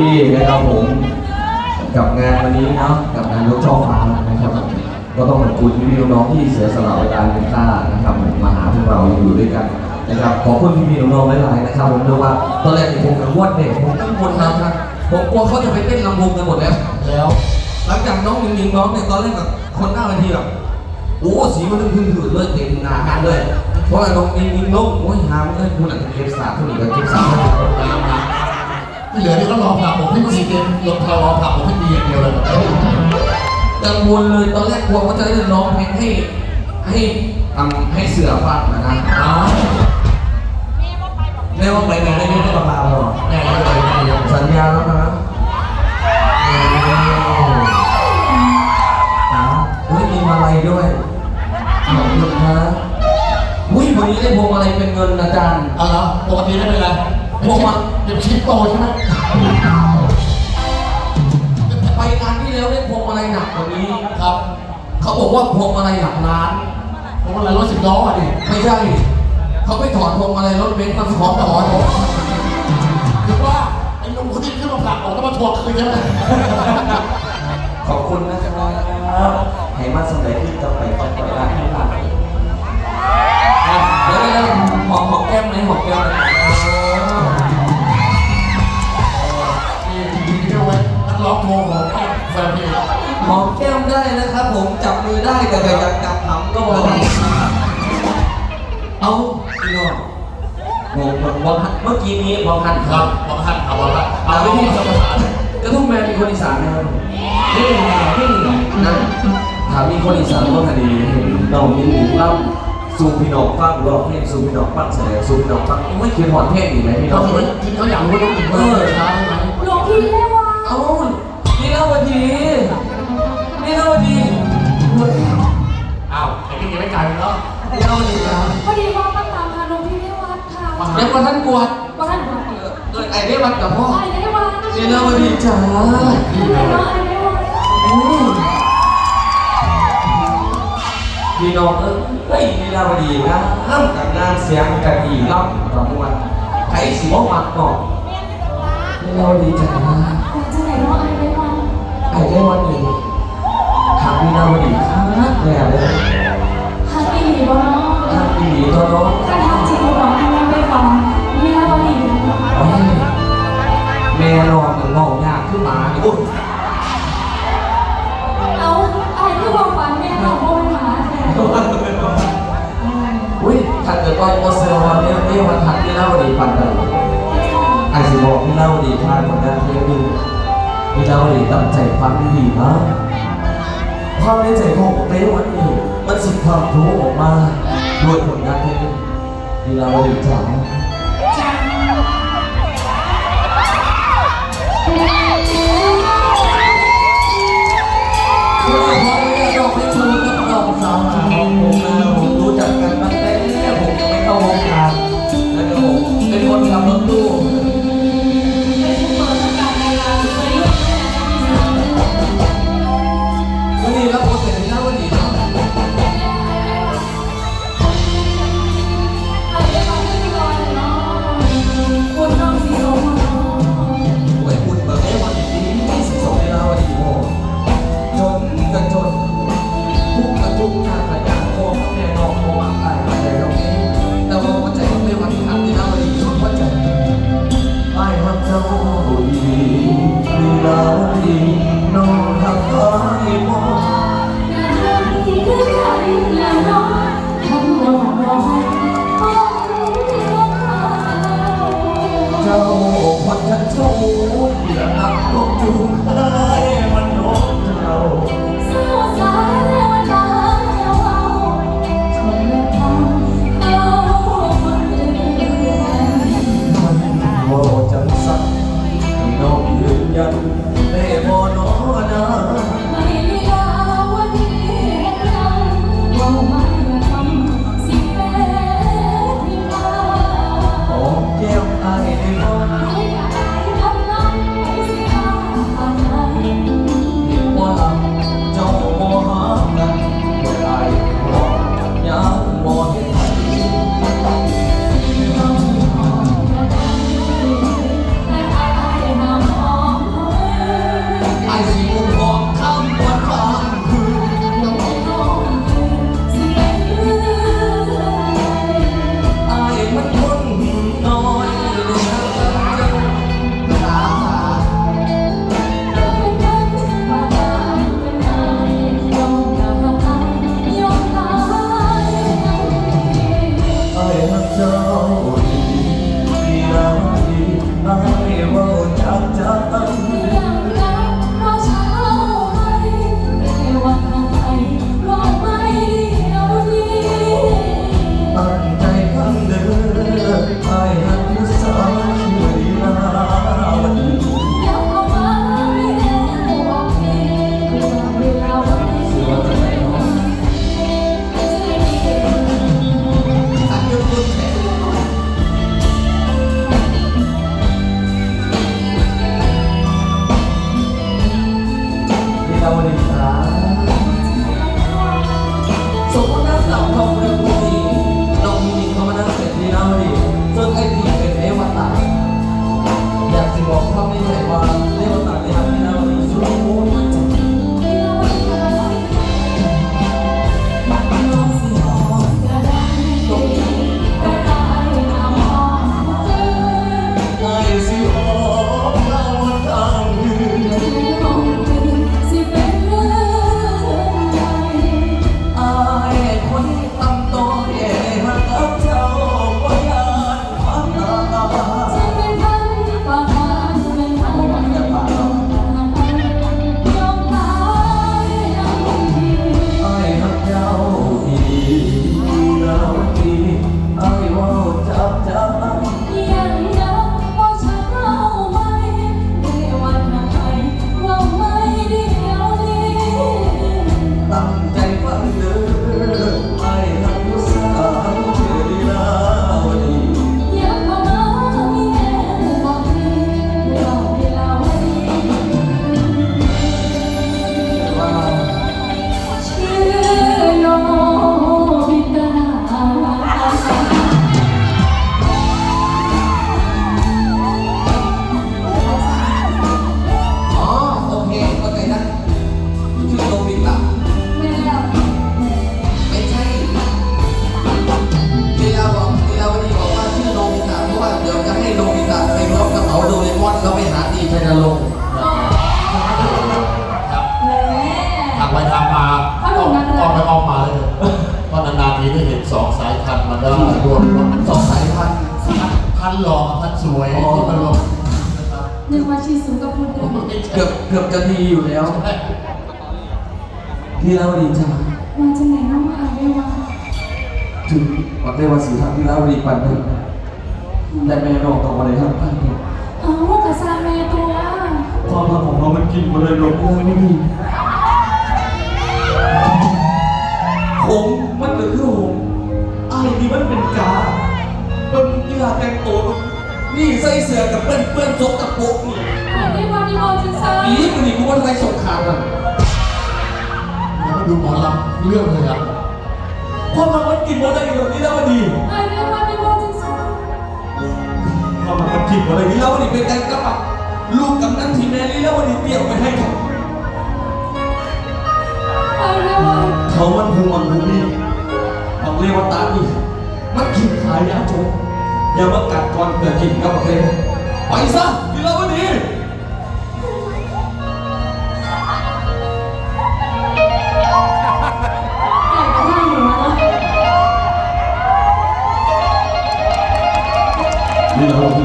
ที่นะครับผมกับงานวันนี้เนาะกับงานรถช่อฟ้านะครับผมก็ต้องขอบคุณพี่ๆน้องๆที่เสียสละเวลาเป็นค่านะครับผมมาหาพวกเราอยู่ด้วยกันนะครับขอบคุณพี่ๆน้องๆหลายๆนะครับผมเรียกว่าตอนแรกผมกังวลเด็กผมกังวลนะครับผมกลัวเขาจะไปเต้นลำวงกันหมดแล้วแล้ว หลังจากน้องยิงๆน้องเนี่ยตอนแรกแบบคนหน้าเวทีแบบโอ้สีมันพึ่งๆถือเลยเต็มหน้างานเลยเพราะว่าน้องยิงๆน้องโอ้ยหามเลยคุณหลังเก็บสามคนอีกก็เก็บสามคนอีก ที่เหลือนี่ก็รอผลักผมพี่ซีเกมรถเรารอผลักผมพี่ดีอย่างเดียวเลยกังวลเลยตอนแรกกลัวว่าจะได้ร้องเพลงให้ให้ทำให้เสือฟังนะนะอ๋อแม่ว่าไปงานได้ไม่ได้ประมาณหรอกแน่เลยแน่เลยสัญญาแล้วนะนะอุ้ยมีมาลัยด้วยขอบคุณนะอุ้ยวันนี้ได้พวงมาลัยเป็นเงินอาจารย์เอาละปกติได้เป็นไร เป็นชิปโตใช่ไหมไปงานที่แล้วได้พวงมาลัยหนักกว่านี้ครับ เขาบอกว่าพวงมาลัยหลักล้านผมอะไรรถสิบล้ออะดิไม่ใช่ เขาไปถอดพวงมาลัยรถเบนซ์มาขอต่อผมคือว่าไอ้ลุงคนที่ขึ้นมาผลักผมก็มาทวงคืนใช่ไหมขอบคุณนะครับให้มาสมัยที่จะไปต่อไปได้ที่ผ่านอะเดี๋ยวเดี๋ยวหอมหอมแก้มไหมหอมแก้มไหม แต่อย่าอยากจับหำก็พอเอาพี่น้องงงแบบว่าเมื่อกี้นี้บอกหันคครัรับบบอกท่านเอาละเอาไปที่สมสารกระทุ่มแมนมีคนอีสานนะครับนี่นี่นะถามมีคนอีสานว่าคดีเห็นน้องยินดีเล่าสู่พี่น้องฟังร้องเพลงสู่พี่น้องฟังแสดงสู่พี่น้องฟังไม่คิดหอนเทศอีกไหมพี่น้เขาอง คิดเขาอยากรู้ว่าต้องกินเบอร์ช้าใช่ไหมหลวงพี่เรียกว่า เอ้า วมาท่านกวดบ้านวัดเออเออไอ้ได้วัดกับพ่อไอ้เรียกว่านี่เล่าวันดีจ้าที่ไหนเนาะไอ้เรียกว่าอืมพี่น้องเออเฮ้ยนี่เล่าวันดีนะห้ามกับงานเสียงกะดีล่ำกับมวลไผ่สีม่วงมักก่อนนี่เล่าวันดีจ้าแต่ที่ไหนเนาะไอ้เรียกว่าไอ้ได้วันนี้ถามพี่เล่าวันดีครับแม่เลยฮักอีหลีบ่ น่าดีปันใดไอ้สิบอกพี่เล่าดีทานผลงานเพลงดูพี่เล่าดีตั้งใจฟังดีมากความในใจของผมในวันนี้ มันสุดความรู้ออกมาด้วยผลงานเพลงพี่เล่าดีจ๋า ได้รวมรวมสองสายพันธุ์พันหล่อกับพันสวยที่มารวมนะครับนึกว่าชีสูงกับพูดเดิมไม่ใช่เกือบเกือบจะดีอยู่แล้วลีลาวดีจ้ามาจากไหนน้องหายไปวะถึงวันได้วันสีทางลีลาวดีปันหนึ่งแต่แม่น้องต้องมาเลยครับปันหนึ่งเอากระซาแม่ตัวความรักของเรามันกินมาเลยลงเลยไม่มีผมมันก็คือผมไอ้นี่ มันเป็นกามันกีฬาแต่งตัวนี่ใส่เสื้อกับเปื้อนเปื้อนซกกับโป๊กนี่ไอ้ที่วันนี้มองจังซาอีนี่มันนี่กูว่าใส่สงครามอะแล้วก็ดูหมอลำเรื่องเลยครับความรักมันกินหมดเลยแบบนี้แล้วมันดีไอ้ที่วันนี้มองจังซาความรักมันกินหมดเลยนี่แล้วมันนี่เป็นการกระปับลูกกับนั่นทีแม่นี่แล้วมันนี่เตี้ยวไปให้เขาเขามันหูมันหูนี่ อย่ามากัดก่อนเผื่อกินกับประเคไปซะนี่แล้วมันนี้นี่เรา